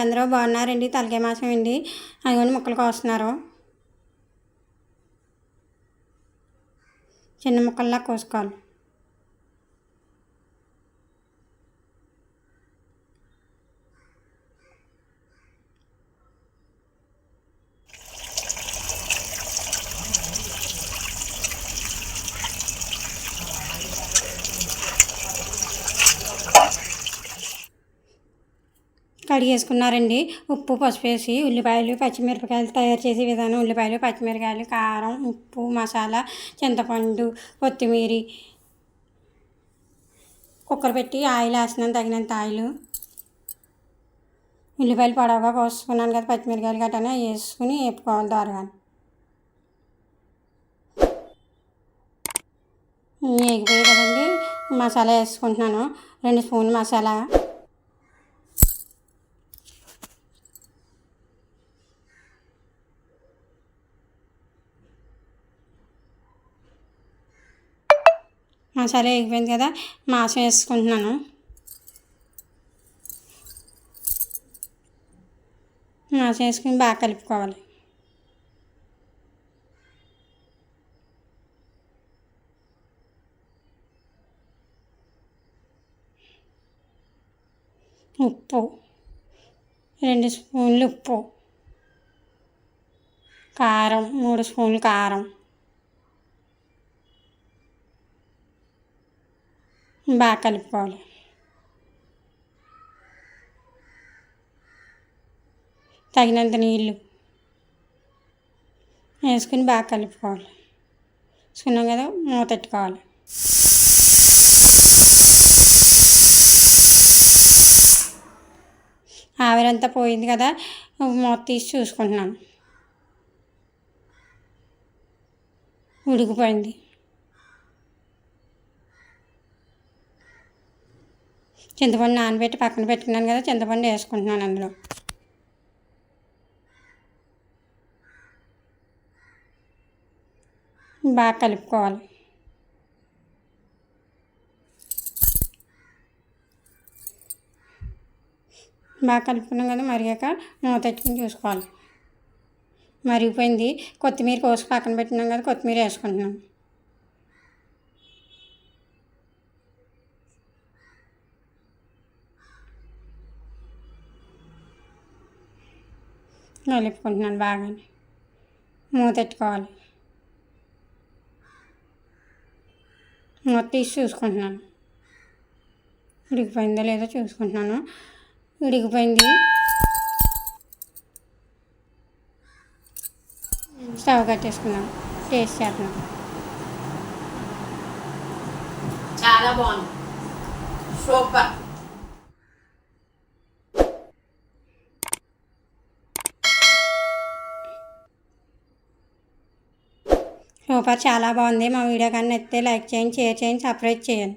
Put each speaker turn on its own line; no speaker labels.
అందరూ బాగున్నారండి? తలకాయ మాసం అండి అదిగోండి ముక్కలు కోస్తున్నారు. చిన్న ముక్కల్లా కోసుకోవాలి. కడిగేసుకున్నారండి ఉప్పు పసుపు వేసి ఉల్లిపాయలు పచ్చిమిరపకాయలు తయారు చేసే విధానం. ఉల్లిపాయలు పచ్చిమిరపకాయలు కారం ఉప్పు మసాలా చింతపండు కొత్తిమీర కుక్కర్ పెట్టి ఆయిల్ వేసినాను తగినంత ఆయిల్. ఉల్లిపాయలు పొడవుగా పోసుకున్నాను కదా పచ్చిమిరకాయలు గట్రా వేసుకుని వేపుకోవాలి దోరగా వేగిపోయి కదండి. మసాలా వేసుకుంటున్నాను. రెండు స్పూన్ మసాలా. మసాలా ఎగిపోయింది కదా. మాసం వేసుకుంటున్నాను. మాసం వేసుకుని బాగా కలుపుకోవాలి. ఉప్పు. రెండు స్పూన్లు ఉప్పు. కారం మూడు స్పూన్లు కారం. బాగా కలుపుకోవాలి. తగినంత నీళ్ళు వేసుకుని బాగా కలుపుకోవాలి. వేసుకున్నాం కదా మూత పెట్టుకోవాలి. ఆవిరంతా పోయింది కదా మూత తీసి చూసుకుంటున్నాను. ఉడికిపోయింది. చింతపండు నానబెట్టి పక్కన పెట్టుకున్నాను కదా చింతపండు వేసుకుంటున్నాను అందులో. బాగా కలుపుకోవాలి. బాగా కలుపుకున్నాం కదా మరిగాక మూత ఎట్టుకుని చూసుకోవాలి. మరిగిపోయింది. కొత్తిమీర కోసి పక్కన పెట్టినాం కదా కొత్తిమీర వేసుకుంటున్నాం. నలుపుకుంటున్నాను బాగానే. మూత పెట్టుకోవాలి. మూత తీసి చూసుకుంటున్నాను. ఉడికిపోయిందో లేదో చూసుకుంటున్నాను. ఉడికిపోయింది స్టవ్ కట్టేసుకున్నాం టేస్ట్ చేస్తున్నాను
చాలా బాగుంది. సూపర్.
సూపర్ చాలా బాగుంది. మా వీడియో కానీ నచ్చితే లైక్ చేయండి షేర్ చేయండి సబ్స్క్రైబ్ చేయండి.